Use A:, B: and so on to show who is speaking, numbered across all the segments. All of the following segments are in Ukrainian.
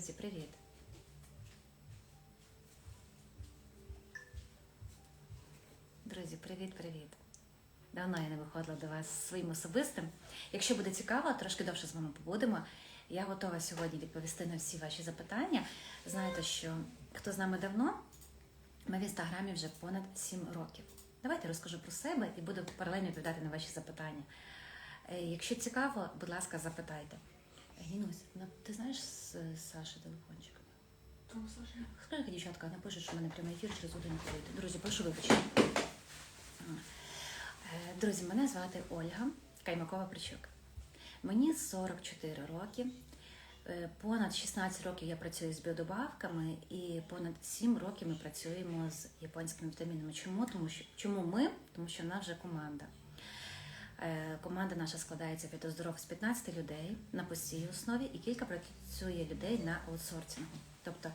A: Друзі, привіт! Друзі, привіт-привіт! Давно я не виходила до вас своїм особистим. Якщо буде цікаво, трошки довше з вами побудемо. Я готова сьогодні відповісти на всі ваші запитання. Знаєте, що хто з нами давно, ми в інстаграмі вже понад 7 років. Давайте розкажу про себе і буду паралельно відповідати на ваші запитання. Е, Якщо цікаво, будь ласка, запитайте. Гінусь, ну, ти знаєш з Саші телефончик? Скажи, дівчатка, напишуть, що в мене прямий ефір через один вийде. Друзі, прошу вибачення. Е, Друзі, мене звати Ольга Каймакова Причук. Мені 44 роки. Е, Понад 16 років я працюю з біодобавками і понад 7 років ми працюємо з японськими вітамінами. Чому? Тому що чому ми? Тому що в нас вже команда. Е, Команда наша складається від оздоров з 15 людей на постійній основі і кілька працює людей на аутсорсингу. Тобто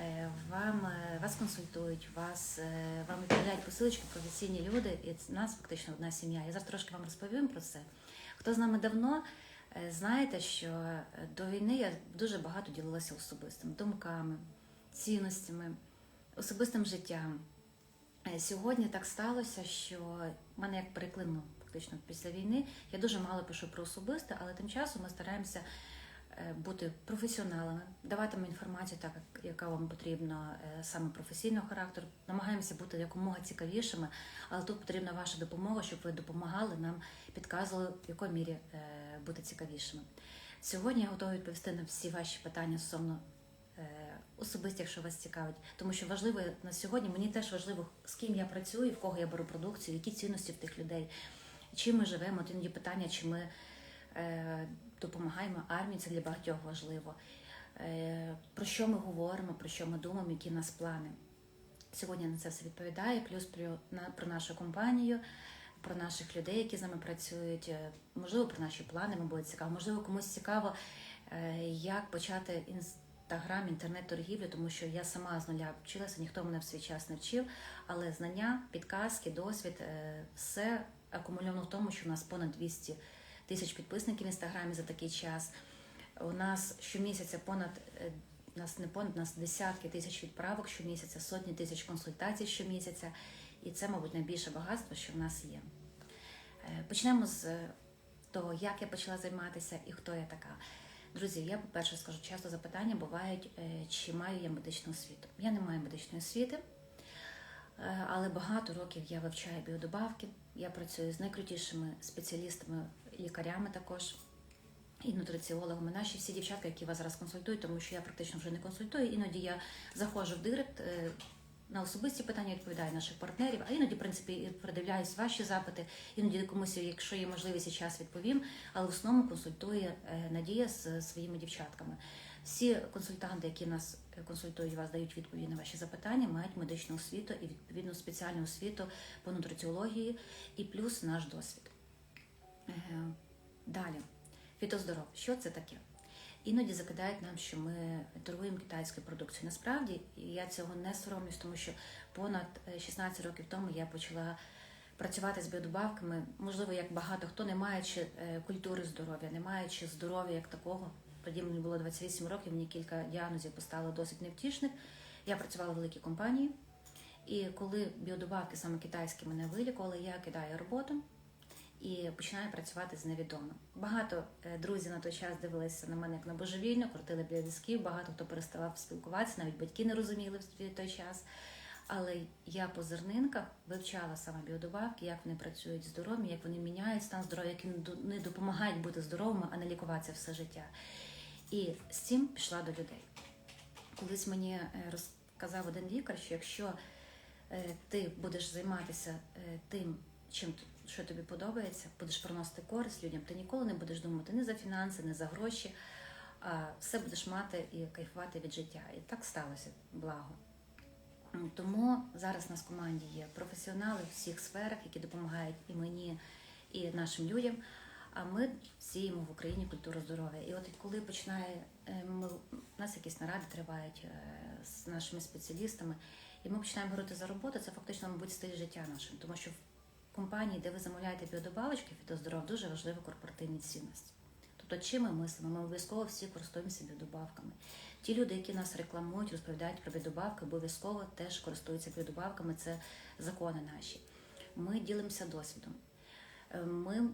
A: е, вам е, вас консультують, вас вам відправляють посилочки професійні люди, і це нас фактично одна сім'я. Я зараз трошки вам розповім про це. Хто з нами давно, знаєте, що до війни я дуже багато ділилася особистим думками, цінностями, особистим життям. Сьогодні так сталося, що мене як переклинуло фактично після війни. Я дуже мало пишу про особисте, але тим часом ми стараємося е, бути професіоналами, давати вам інформацію, так як- яка вам потрібна е, саме професійного характеру. Намагаємося бути якомога цікавішими, але тут потрібна ваша допомога, щоб ви допомагали нам, підказували, в якій мірі е, бути цікавішими. Сьогодні я готова відповісти на всі ваші питання стосовно особисті, якщо вас цікавить. Тому що важливо на сьогодні, мені теж важливо, з ким я працюю, в кого я беру продукцію, які цінності в тих людей, чим ми живемо. От іноді питання, чи ми е, допомагаємо армії, це для багатьох важливо. Е, про що ми говоримо, про що ми думаємо, які в нас плани. Сьогодні на це все відповідає, плюс про, на, про нашу компанію, про наших людей, які з нами працюють, е, можливо, про наші плани, вам буде цікаво. Можливо, комусь цікаво, е, як почати інстаграм, інтернет-торгівлю, тому що я сама з нуля вчилася, ніхто мене в свій час не вчив, але знання, підказки, досвід, е, все акумульовано в тому, що у нас понад 200 тисяч підписників в інстаграмі за такий час. У нас щомісяця понад е, нас не понад нас десятки тисяч відправок щомісяця, сотні тисяч консультацій щомісяця, і це, мабуть, найбільше багатство, що в нас є. Е, Почнемо з того, як я почала займатися і хто я така. Друзі, я, по-перше, скажу, часто запитання бувають, е, чи маю я медичну освіту. Я не маю медичної освіти, е, але багато років я вивчаю біодобавки. Я працюю з найкрутішими спеціалістами, лікарями також і нутриціологами. Наші всі дівчатка, які вас зараз консультують, тому що я практично вже не консультую. Іноді я заходжу в директ. е, На особисті питання відповідаю наших партнерів, а іноді, в принципі, і передивляюсь ваші запити. Іноді комусь, якщо є можливість і час, відповім. Але в основному консультує е, Надія з своїми дівчатками. Всі консультанти, які нас е, консультують, вас дають відповіді на ваші запитання, мають медичну освіту і відповідну спеціальну освіту по нутриціології і плюс наш досвід. Е, Далі, фітоздоров. Що це таке? Іноді закидають нам, що ми торгуємо китайською продукцією. Насправді я цього не соромлюсь, тому що понад е, 16 років тому я почала працювати з біодобавками. Можливо, як багато хто не маючи е, культури здоров'я, не маючи здоров'я як такого. Тоді мені було 28 років, мені кілька діагнозів поставили досить невтішних. Я працювала в великій компанії, і коли біодобавки саме китайські мене вилікували, я кидаю роботу і починаю працювати з невідомим. Багато е, друзів на той час дивилися на мене як на божевільну, крутили біля візків, багато хто переставав спілкуватися, навіть батьки не розуміли в той час. Але я по зернинках вивчала саме біодобавки, як вони працюють з здоров'ям, як вони міняють стан здоров'я, як вони допомагають бути здоровими, а не лікуватися все життя. І з цим пішла до людей. Колись мені е, розказав один лікар, що якщо е, ти будеш займатися е, тим, чим що тобі подобається, будеш приносити користь людям, ти ніколи не будеш думати ні за фінанси, ні за гроші, а все будеш мати і кайфувати від життя. І так сталося, благо. Тому зараз у нас в команді є професіонали в всіх сферах, які допомагають і мені, і нашим людям. А ми сіємо в Україні культуру здоров'я. І от коли починає е, ми, у нас якісь наради тривають е, з нашими спеціалістами, і ми починаємо говорити за роботу, це фактично, мабуть, стиль життя нашим, тому що в компанії, де ви замовляєте біодобавочки, фітоздоров, дуже важливі корпоративні цінності. Тобто, чим ми мислимо? Ми обов'язково всі користуємося біодобавками. Ті люди, які нас рекламують, розповідають про біодобавки, обов'язково теж користуються біодобавками. Це закони наші. Ми ділимося досвідом. Е, Ми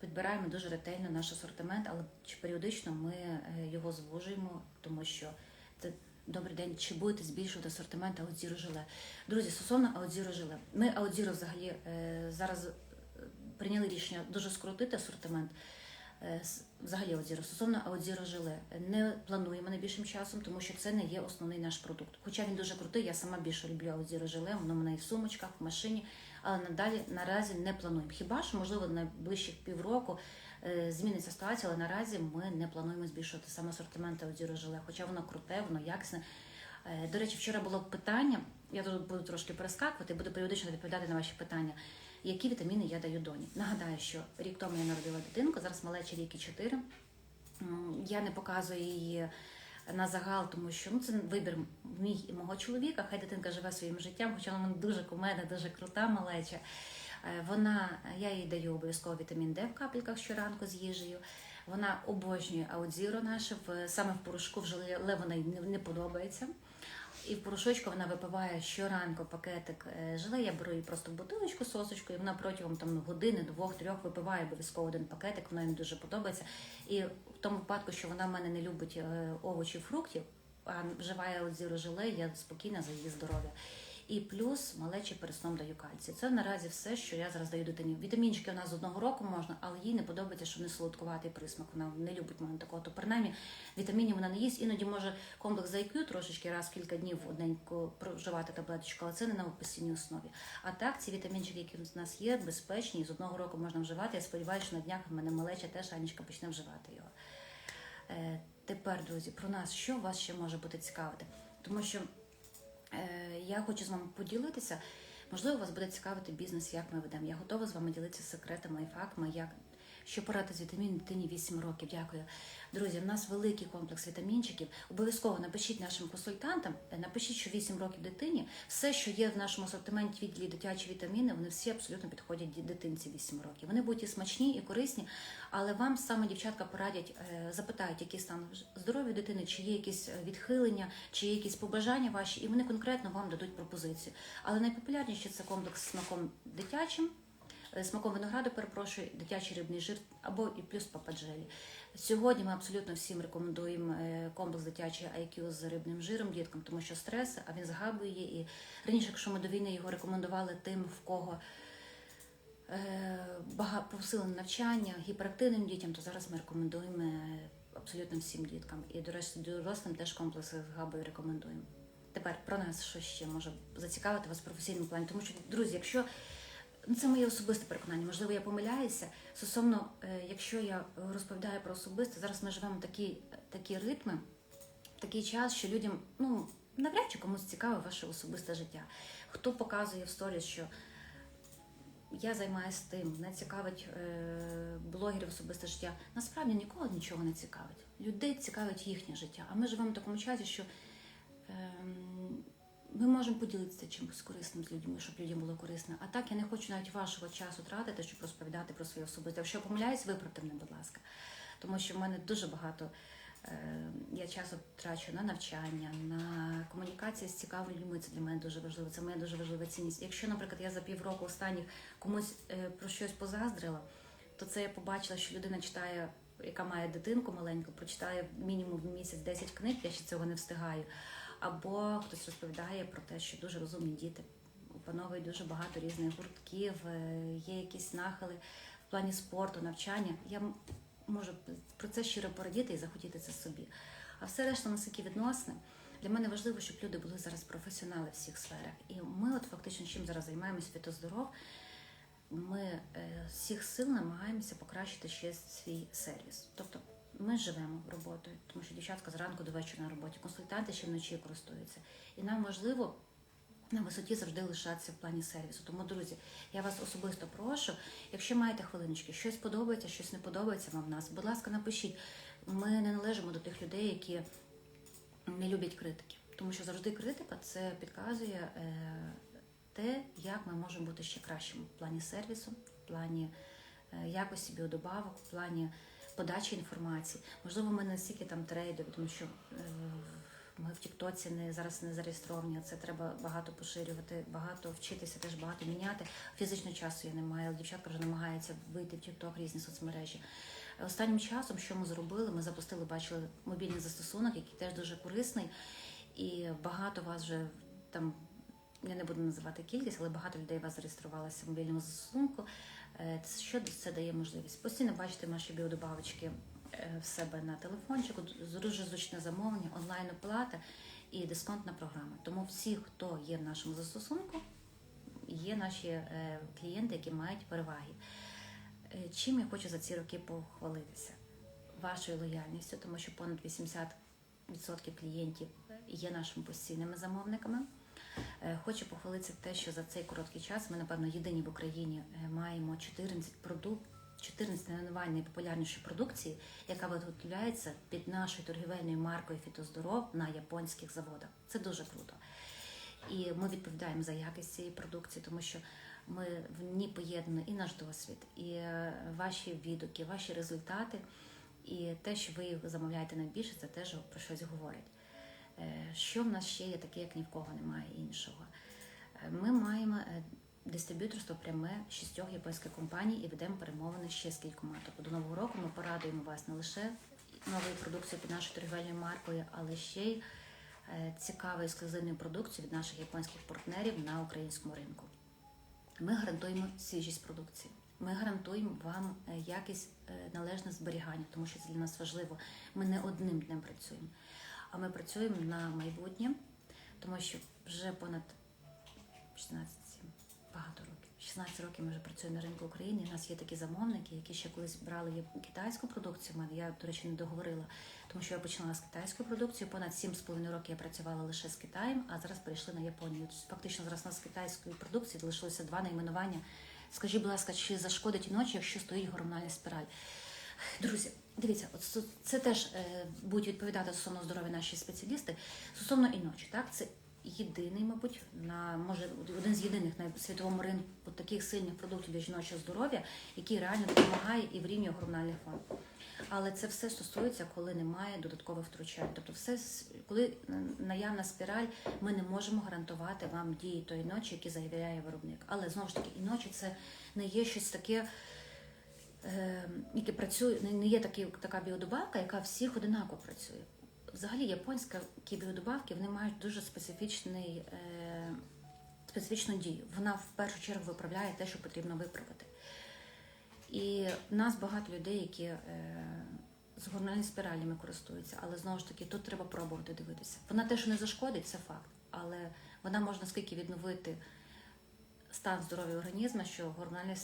A: підбираємо дуже ретельно наш асортимент, але чи періодично ми е, його звужуємо, тому що це добрий день. Чи будете збільшувати асортимент аудзіру жиле? Друзі, стосовно аудзіру жиле, ми аудзіру взагалі е, зараз е, прийняли рішення дуже скоротити асортимент. Взагалі аудзіру. Стосовно аудзіру жиле не плануємо найбільшим часом, тому що це не є основний наш продукт. Хоча він дуже крутий, я сама більше люблю аудзіру жиле, воно в мене і в сумочках, в машині, надалі наразі не плануємо. Хіба що, можливо, найближчих півроку е, зміниться ситуація, але наразі ми не плануємо збільшувати саме асортимент аудзіру жиле, хоча воно круте, воно якісне. Е, До речі, вчора було питання. Я тут буду трошки перескакувати, буду періодично відповідати на ваші питання. Які вітаміни я даю доні? Нагадаю, що рік тому я народила дитинку, зараз малечі і 4. Я не показую її на загал, тому що ну, це вибір мій і мого чоловіка. Хай дитинка живе своїм життям, хоча вона дуже кумедна, дуже крута малеча. Е, Вона, я їй даю обов'язково вітамін Д в капельках щоранку з їжею. Вона обожнює аудзіро наше в саме в порошку в желе вона їй не подобається. І в порошочку вона випиває щоранку пакетик е, желе. Я беру її просто бутилочку сосочку, і Вона протягом там години, двох-трьох випиває обов'язково один пакетик. Вона їм дуже подобається. І в тому випадку, що вона в мене не любить овочів, овочі, фруктів, а вживає зіро желе, я спокійна за її здоров'я. І плюс малечі перед сном даю кальцій. Це наразі все, що я зараз даю дитині. Вітамінчики у нас з одного року можна, але їй не подобається, що не солодкуватий присмак. Вона не любить мене такого. То принаймні вітамінів вона не їсть. Іноді може комплекс IQ трошечки раз кілька днів одненько проживати таблеточку, але це не на постійній основі. А так, ці вітамінчики, які в нас є, безпечні, і з одного року можна вживати. Я сподіваюся, що на днях в мене малеча теж Анічка почне вживати його. Е, тепер, друзі, про нас, що вас ще може бути цікавити? Тому що я хочу з вами поділитися. Можливо, вас буде цікавити бізнес, як ми ведемо. Я готова з вами ділитися секретами і фактами, як що порати з вітамін дитині 8 років. Дякую. Друзі, в нас великий комплекс вітамінчиків. Обов'язково напишіть нашим консультантам, е, напишіть, що 8 років дитині. Все, що є в нашому асортименті відділі дитячі вітаміни, вони всі абсолютно підходять дитинці 8 років. Вони будуть і смачні, і корисні, але вам саме дівчатка порадять, е, запитають, який стан здоров'я дитини, чи є якісь е, відхилення, чи є якісь побажання ваші, і вони конкретно вам дадуть пропозицію. Але найпопулярніше це комплекс з смаком дитячим. Е, Смаком винограду, перепрошую, дитячий рибний жир або і плюс пападжелі. Сьогодні ми абсолютно всім рекомендуємо е, комплекс дитячий IQ з рибним жиром діткам, тому що стрес, а він згабує. І раніше, якщо ми до війни його рекомендували тим, в кого е, посилене навчання, гіперактивним дітям, то зараз ми рекомендуємо абсолютно всім діткам. І до речі, дорослим теж комплекси з габою рекомендуємо. Тепер про нас що ще може зацікавити вас в професійному плані, тому що, друзі, якщо це моє особисте переконання. Можливо, я помиляюся. Стосовно, е, якщо я розповідаю про особисте, зараз ми живемо такі, такі ритми, такий час, що людям ну навряд чи комусь цікаве ваше особисте життя. Хто показує в сторіс, що я займаюся тим, не цікавить е, блогерів особисте життя. Насправді нікого нічого не цікавить. Людей цікавить їхнє життя. А ми живемо в такому часі, що ем, ми можемо поділитися чимось корисним з людьми, щоб людям було корисно. А так я не хочу навіть вашого часу тратити, щоб розповідати про своє особисте. Якщо помиляюсь, виправте мене, будь ласка. Тому що в мене дуже багато. е, Я часу трачу на навчання, на комунікації з цікавими людьми. Це для мене дуже важливо. Це моя дуже важлива цінність. Якщо, наприклад, я за півроку останніх комусь е, про щось позаздрила, то це я побачила, що людина читає, яка має дитинку маленьку, прочитає мінімум в місяць 10 книг, я ще цього не встигаю. Або хтось розповідає про те, що дуже розумні діти опановують дуже багато різних гуртків, е, є якісь нахили в плані спорту, навчання. Я можу про це щиро порадіти і захотіти це собі. А все решта наскільки відносне. Для мене важливо, щоб люди були зараз професіонали в всіх сферах. І ми, от фактично, чим зараз займаємося фітоздоров, ми е, всіх сил намагаємося покращити ще свій сервіс. Тобто ми живемо роботою, тому що дівчатка зранку до вечора на роботі, консультанти ще вночі користуються. І нам важливо на висоті завжди лишатися в плані сервісу. Тому, друзі, я вас особисто прошу, якщо маєте хвилиночки, щось подобається, щось не подобається вам в нас, будь ласка, напишіть. Ми не належимо до тих людей, які не люблять критики. Тому що завжди критика це підказує е, те, як ми можемо бути ще кращими в плані сервісу, в плані е, якості біодобавок, в плані подачі інформації. Можливо, ми настільки там трейдові, тому що е, ми в Тіктоці не зараз не зареєстровані. Це треба багато поширювати, багато вчитися, теж багато міняти. Фізичного часу я не маю, але дівчатка вже намагаються вийти в Тікток, різні соцмережі. Останнім часом, що ми зробили, ми запустили, бачили мобільний застосунок, який теж дуже корисний, і багато вас вже там. Я не буду називати кількість, але багато людей вас зареєструвалося в мобільному застосунку. Е, Що це дає можливість? Постійно бачити наші біодобавочки е, в себе на телефончику, дуже зручне замовлення, онлайн оплата і дисконтна програма. Тому всі, хто є в нашому застосунку, є наші е, клієнти, які мають переваги. Чим я хочу за ці роки похвалитися? Вашою лояльністю, тому що понад 80% клієнтів є нашими постійними замовниками. Е, Хочу похвалитися те, що за цей короткий час ми, напевно, єдині в Україні е, маємо 14 продук... 14 найменувань найпопулярнішої продукції, яка виготовляється під нашою торгівельною маркою Фітоздоров на японських заводах. Це дуже круто. І ми відповідаємо за якість цієї продукції, тому що ми в ній поєднані і наш досвід, і е, ваші відгуки, ваші результати, і те, що ви замовляєте найбільше, це теж про щось говорить. Е, Що в нас ще є таке, як ні в кого немає іншого? Е, Ми маємо е, дистриб'юторство пряме шістьох японських компаній і ведемо перемовини ще з кількома. Тобто до нового року ми порадуємо вас не лише новою продукцією під нашою торгівельною маркою, але ще й цікавою ексклюзивною продукцією від наших японських партнерів на українському ринку. Ми гарантуємо свіжість продукції. Ми гарантуємо вам якість належне зберігання, тому що це для нас важливо. Ми не одним днем працюємо, а ми працюємо на майбутнє, тому що вже понад 16, багато років. 16 років ми вже працюємо на ринку України. У нас є такі замовники, які ще колись брали китайську продукцію. мене. Я, до речі, не договорила, тому що я починала з китайської продукції. Понад 7,5 років я працювала лише з Китаєм, а зараз перейшли на Японію. Тобто, Фактично зараз у нас з китайської продукції залишилося два найменування. Скажіть, будь ласка, чи зашкодить ночі, якщо стоїть гормональна спіраль? Друзі, дивіться, от це- теж е, будуть відповідати стосовно здоров'я наші спеціалісти. Стосовно і ночі, так це єдиний, мабуть, на може один з єдиних на світовому ринку таких сильних продуктів для жіночого здоров'я, який реально допомагає і врівнює гормональний фон. Але це все стосується, коли немає додаткових втручань. Тобто, все коли наявна спіраль, ми не можемо гарантувати вам дії тої ночі, які заявляє виробник. Але знову ж таки, і ночі це не є щось таке е, яке працює, не- є такі, така біодобавка, яка всіх одинаково працює. Взагалі, японські біодобавки вони мають дуже специфічний, е, специфічну дію. Вона в першу чергу виправляє те, що потрібно виправити. І в нас багато людей, які е, з гормональними спиралями користуються, але знову ж таки тут треба пробувати дивитися. Вона теж не зашкодить, це факт, але вона може наскільки відновити стан здоров'я організму, що гормональний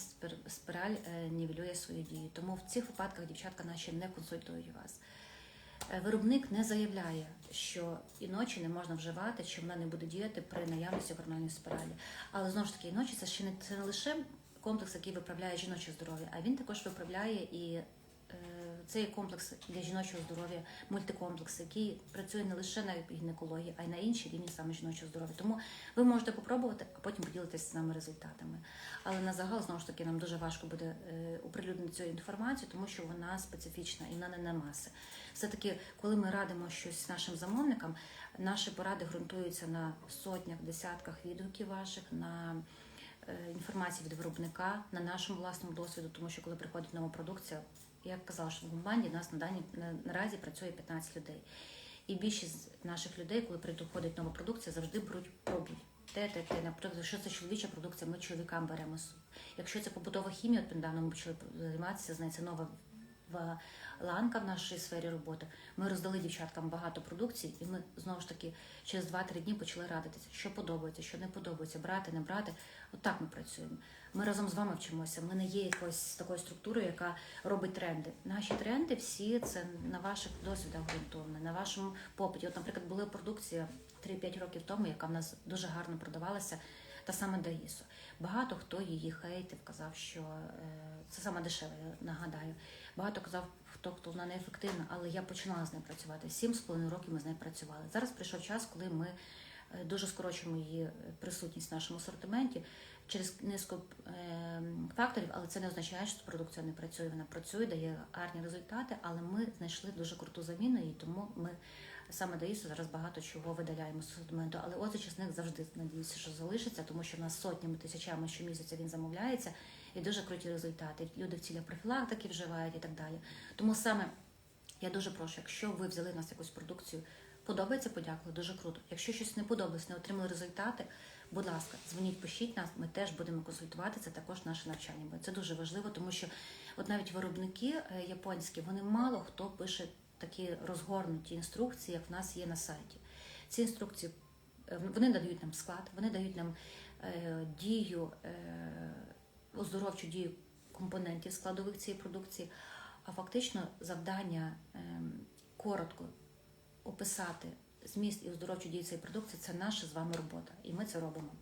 A: спіраль е, нівелює свою дію. Тому в цих випадках дівчатка наші не консультують вас. Е, Виробник не заявляє, що іночі не можна вживати, чи вона не буде діяти при наявності гормональної спіралі. Але знову ж таки, іночі це ще не це не лише комплекс, який виправляє жіноче здоров'я, а він також виправляє і це є комплекс для жіночого здоров'я, мультикомплекс, який працює не лише на гінекології, а й на іншій рівні саме жіночого здоров'я. Тому ви можете попробувати, а потім поділитися з нами результатами. Але на загал знову ж таки нам дуже важко буде е, оприлюднити цю інформацію, тому що вона специфічна і вона не на маси. Все-таки, коли ми радимо щось нашим замовникам, наші поради ґрунтуються на сотнях, десятках відгуків ваших, на е, інформації від виробника, на нашому власному досвіду, тому що коли приходить нова продукція, я казала, що в Гумбанді нас на дані на, наразі працює 15 людей. І більшість наших людей, коли приходить нова продукція, завжди беруть пробі. Те, те, те, наприклад, якщо це чоловіча продукція, ми чоловікам беремо. суп. Якщо це побутова хімія, от недавно ми почали займатися, знається, нова в- ланка в нашій сфері роботи. Ми роздали дівчаткам багато продукції, і ми знову ж таки через 2-3 дні почали радитися, що подобається, що не подобається, брати, не брати. Отак ми працюємо. Ми разом з вами вчимося. Ми не є якоюсь такою структурою, яка робить тренди. Наші тренди всі це на ваших досвідах ґрунтовано, на вашому попиті. От, наприклад, була продукція 3-5 років тому, яка в нас дуже гарно продавалася. Та саме Даїсо. Багато хто її хейтив, казав, що е, це саме дешеве, нагадаю. Багато казав, хто вона неефективна, але я починала з нею працювати. Сім з половиною років ми з нею працювали. Зараз прийшов час, коли ми е, дуже скорочуємо її е, присутність в нашому асортименті. через низку е, факторів, але це не означає, що продукція не працює. Вона працює, дає гарні результати, але ми знайшли дуже круту заміну, і тому ми саме до зараз багато чого видаляємо з асортименту. Але оцей чесник завжди надіюся, що залишиться, тому що в нас сотнями тисячами щомісяця він замовляється і дуже круті результати. Люди в цілях профілактики вживають і так далі. Тому саме я дуже прошу, якщо ви взяли в нас якусь продукцію, подобається, подякували, дуже круто. Якщо щось не подобається, не отримали результати, будь ласка, дзвоніть, пишіть нас, ми теж будемо консультувати. Це також наше навчання. Бо це дуже важливо, тому що от навіть виробники е, японські, вони мало хто пише такі розгорнуті інструкції, як в нас є на сайті. Ці інструкції е, вони надають нам склад, вони дають нам е, дію, е, оздоровчу дію компонентів складових цієї продукції. А фактично завдання ем, коротко описати зміст і оздоровчу дію цієї продукції це наша з вами робота, і ми це робимо.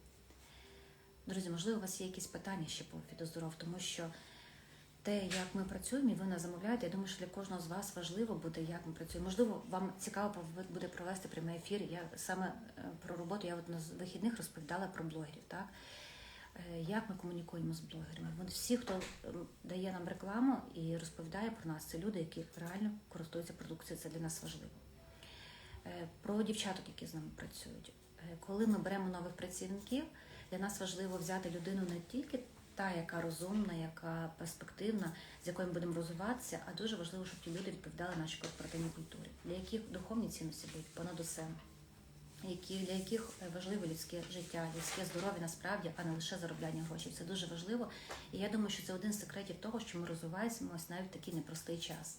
A: Друзі, можливо, у вас є якісь питання ще по фітоздоров, тому що те, як ми працюємо, і ви нас замовляєте, я думаю, що для кожного з вас важливо буде, як ми працюємо. Можливо, вам цікаво буде провести прямий ефір. Я саме е, про роботу, я от на вихідних розповідала про блогерів. так? Е, Як ми комунікуємо з блогерами? Вони всі, хто дає нам рекламу і розповідає про нас, це люди, які реально користуються продукцією, це для нас важливо. Е, Про дівчаток, які з нами працюють. Е, Коли ми беремо нових працівників, для нас важливо взяти людину не тільки та, яка розумна, яка перспективна, з якою ми будемо розвиватися, а дуже важливо, щоб ті люди відповідали нашій корпоративній культурі, для яких духовні цінності будуть понад усе, які, для яких е, важливо людське життя, людське здоров'я насправді, а не лише заробляння грошей. Це дуже важливо. І я думаю, що це один з секретів того, що ми розвиваємося навіть в такий непростий час.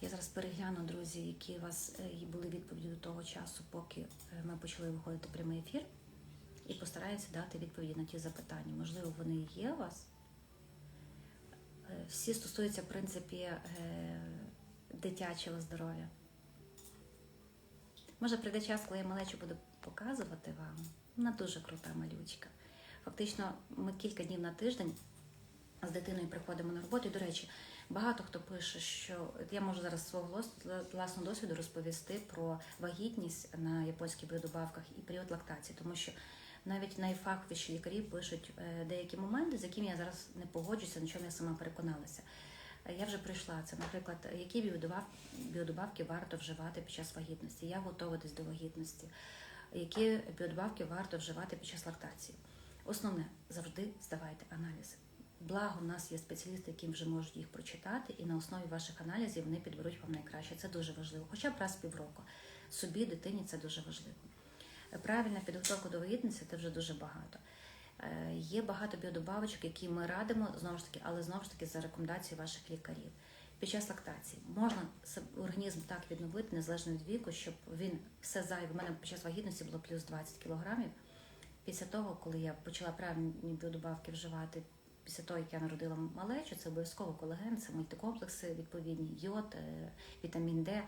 A: Я зараз перегляну, друзі, які у вас е, були відповіді до того часу, поки е, ми почали виходити прямий ефір, і постараюся дати відповіді на ті запитання. Можливо, вони є у вас. Всі стосуються, в принципі, дитячого здоров'я. Може, прийде час, коли я малечу буду показувати вам. Вона дуже крута малючка. Фактично, ми кілька днів на тиждень з дитиною приходимо на роботу. І, до речі, багато хто пише, що я можу зараз свого власного досвіду розповісти про вагітність на японських біодобавках і період лактації, тому що навіть найфаховіші лікарі пишуть е, деякі моменти, з якими я зараз не погоджуся, на чому я сама переконалася. Я вже прийшла. Це, наприклад, які біодобавки варто вживати під час вагітності. Я готова десь до вагітності. Які біодобавки варто вживати під час лактації. Основне завжди здавайте аналізи. Благо, у нас є спеціалісти, які вже можуть їх прочитати, і на основі ваших аналізів вони підберуть вам найкраще. Це дуже важливо. Хоча б раз півроку. Собі, дитині це дуже важливо. Правильна підготовка до вагітності це вже дуже багато. Е, Є багато біодобавочок, які ми радимо знову ж таки, але знову ж таки за рекомендацією ваших лікарів. Під час лактації можна організм так відновити незалежно від віку, щоб він все зайве. У мене під час вагітності було плюс 20 кілограмів. Після того, коли я почала правильні біодобавки вживати, після того, як я народила малечу, це обов'язково колаген, це мультикомплекси, відповідні йод, е, вітамін Д.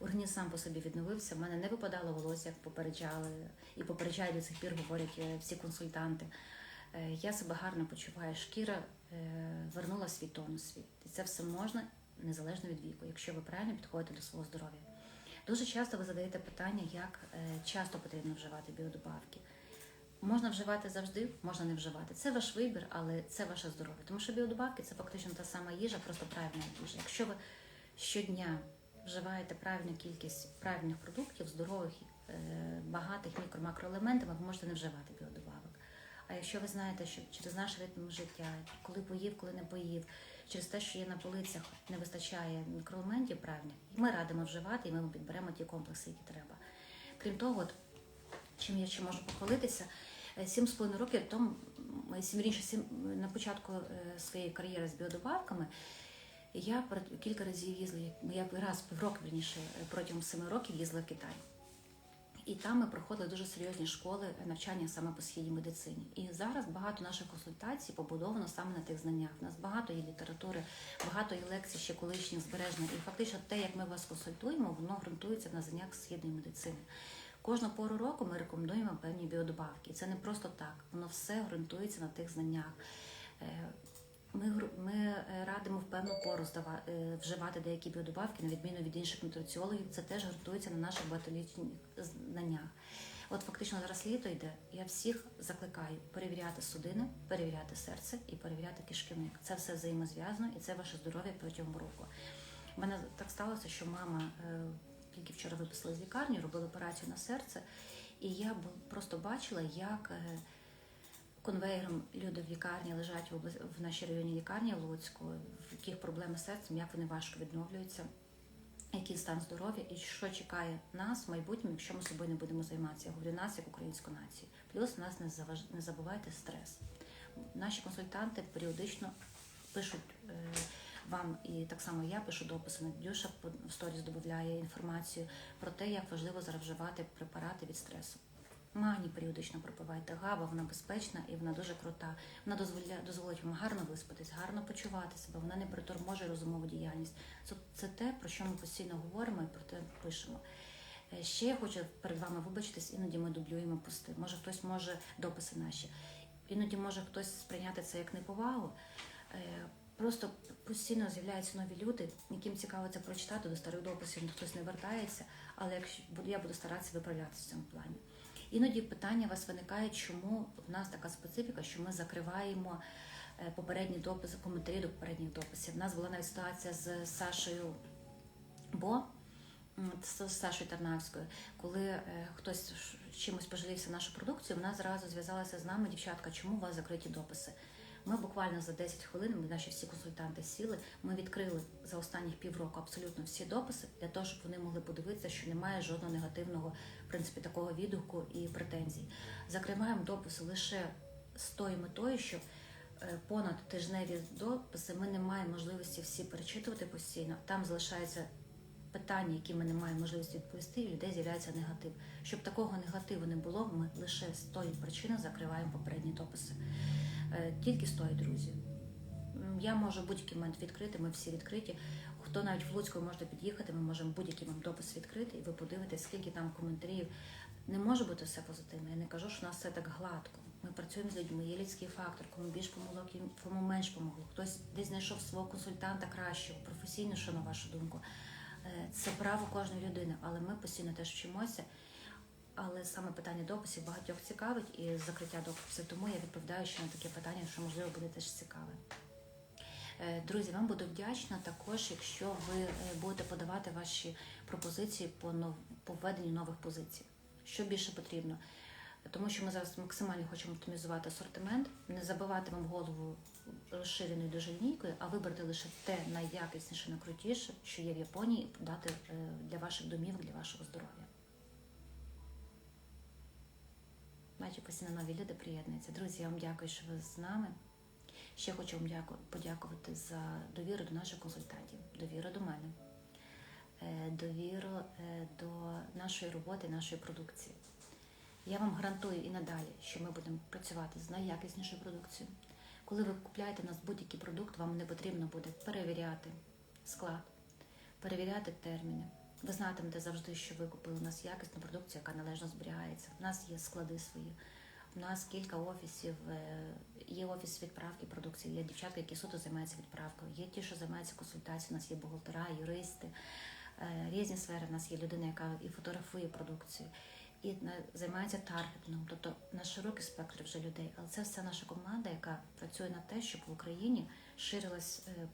A: Організм сам по собі відновився. В мене не випадало волосся, як попереджали, і попереджають до цих пір, говорять е, всі консультанти. Е, Я себе гарно почуваю. Шкіра е, вернула свій тонус свій. І це все можна незалежно від віку, якщо ви правильно підходите до свого здоров'я. Дуже часто ви задаєте питання, як е, часто потрібно вживати біодобавки. Можна вживати завжди, можна не вживати. Це ваш вибір, але це ваше здоров'я. Тому що біодобавки це фактично та сама їжа, просто правильна їжа. Якщо ви щодня вживаєте правильну кількість правильних продуктів, здорових, багатих мікро-макроелементами, ви можете не вживати біодобавок. А якщо ви знаєте, що через наш ритм життя, коли поїв, коли не поїв, через те, що є на полицях, не вистачає мікроелементів правильних, ми радимо вживати, і ми підберемо ті комплекси, які треба. Крім того, от, чим я ще можу похвалитися, е, сім з половиною років тому, м, сім раніше, сім на початку е, своєї кар'єри з біодобавками, я кілька разів їздила, я раз півроку, верніше, е, протягом семи років їздила в Китай. І там ми проходили дуже серйозні школи навчання саме по східній медицині. І зараз багато наших консультацій побудовано саме на тих знаннях. У нас багато є літератури, багато є лекцій ще колишніх збережних. І фактично те, як ми вас консультуємо, воно ґрунтується на знаннях східної медицини. Кожну пору року ми рекомендуємо певні біодобавки. Це не просто так, воно все ґрунтується на тих знаннях. Ми, ми е, радимо в певну пору е, вживати деякі біодобавки, на відміну від інших нутриціологів. Це теж ґрунтується на наших багатолітніх знаннях. От фактично зараз літо йде. Я всіх закликаю перевіряти судини, перевіряти серце і перевіряти кишківник. Це все взаємозв'язано і це ваше здоров'я протягом року. У мене так сталося, що мама е, тільки вчора виписала з лікарні, робила операцію на серце, і я просто бачила, як конвейером люди в лікарні лежать в, облас- в нашій районній лікарні Луцьку, в яких проблеми з серцем, як вони важко відновлюються, який стан здоров'я і що чекає нас в майбутньому, якщо ми собою не будемо займатися. Я говорю нас як українську націю. Плюс нас не заваж... не забувайте стрес. Наші консультанти періодично пишуть е, вам, і так само я пишу дописи. Надюша в сторіс додає інформацію про те, як важливо зараз вживати препарати від стресу. Мані періодично пропивайте. Габа, вона безпечна і вона дуже крута. Вона дозволяє дозволить вам гарно виспатись, гарно почувати себе. Вона не приторможує розумову діяльність. Це, це те, про що ми постійно говоримо і про те пишемо. Е, Ще я хочу перед вами вибачитись, іноді ми дублюємо пости. Може хтось може дописи наші. Іноді може хтось сприйняти це як неповагу. Е, Просто постійно з'являються нові люди, яким цікаво це прочитати до старих дописів, хтось не вертається, але якщо я буду старатися виправлятися в цьому плані. Іноді питання у вас виникає, чому в нас така специфіка, що ми закриваємо е, попередні дописи, коментарі до попередніх дописів. У нас була навіть ситуація з Сашою Бо. З Сашою Тарнавською, коли е, хтось чимось пожалівся нашу продукцію, вона зразу зв'язалася з нами, дівчатка, чому у вас закриті дописи? Ми буквально за 10 хвилин, ми наші всі консультанти сіли. Ми відкрили за останніх півроку абсолютно всі дописи для того, щоб вони могли подивитися, що немає жодного негативного, в принципі, такого відгуку і претензій. Закриваємо дописи лише з тою метою, що е, понад тижневі дописи ми не маємо можливості всі перечитувати постійно. Там залишається питання, які ми не маємо можливості відповісти, і людей з'являється негатив. Щоб такого негативу не було, ми лише з тої причини закриваємо попередні дописи. Е, Тільки з тої, друзі. Я можу будь-який момент відкрити, ми всі відкриті. Хто навіть в Луцьку може під'їхати, ми можемо будь-який вам допис відкрити, і ви подивитесь, скільки там коментарів. Не може бути все позитивно. Я не кажу, що у нас все так гладко. Ми працюємо з людьми, є людський фактор, кому більш помогло, кому менш помогло. Хтось десь знайшов свого консультанта кращого, професійнішого, на вашу думку. Е, Це право кожної людини, але ми постійно теж вчимося. Але саме питання дописів багатьох цікавить і закриття дописів. Тому я відповідаю ще на таке питання, що можливо буде теж цікаве. Е, Друзі, вам буду вдячна також, якщо ви е, будете подавати ваші пропозиції по по введенню нових позицій. Що більше потрібно? Тому що ми зараз максимально хочемо оптимізувати асортимент, не забивати вам голову розширеною дуже лінійкою, а вибрати лише те найякісніше, найкрутіше, що є в Японії, і подати е, для ваших домівок, для вашого здоров'я. Бачу, постійно нові люди приєднуються. Друзі, я вам дякую, що ви з нами. Ще хочу вам подякувати за довіру до наших консультантів, довіру до мене, е, довіру е, до нашої роботи, нашої продукції. Я вам гарантую і надалі, що ми будемо працювати з найякіснішою продукцією. Коли ви купляєте в нас будь-який продукт, вам не потрібно буде перевіряти склад, перевіряти терміни. Ви знатимете завжди, що ви купили у нас якісну продукцію, яка належно зберігається. У нас є склади свої. У нас кілька офісів, е, є офіс відправки продукції, є дівчатки, які суто займаються відправкою, є ті, що займаються консультацією, у нас є бухгалтера, юристи, е, різні сфери. У нас є людина, яка і фотографує продукцію, і займається таргетингом. Тобто на широкий спектр вже людей. Але це все наша команда, яка працює на те, щоб в Україні ширилась е,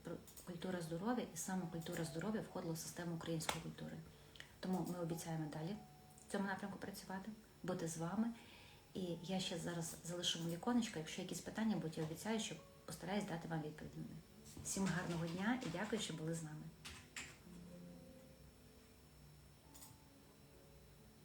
A: культура здоров'я, і саме культура здоров'я входила в систему української культури. Тому ми обіцяємо далі в цьому напрямку працювати, бути з вами. І я ще зараз залишу віконечко. Якщо якісь питання будуть, я обіцяю, що постараюсь дати вам них. Всім гарного дня і дякую, що були з нами.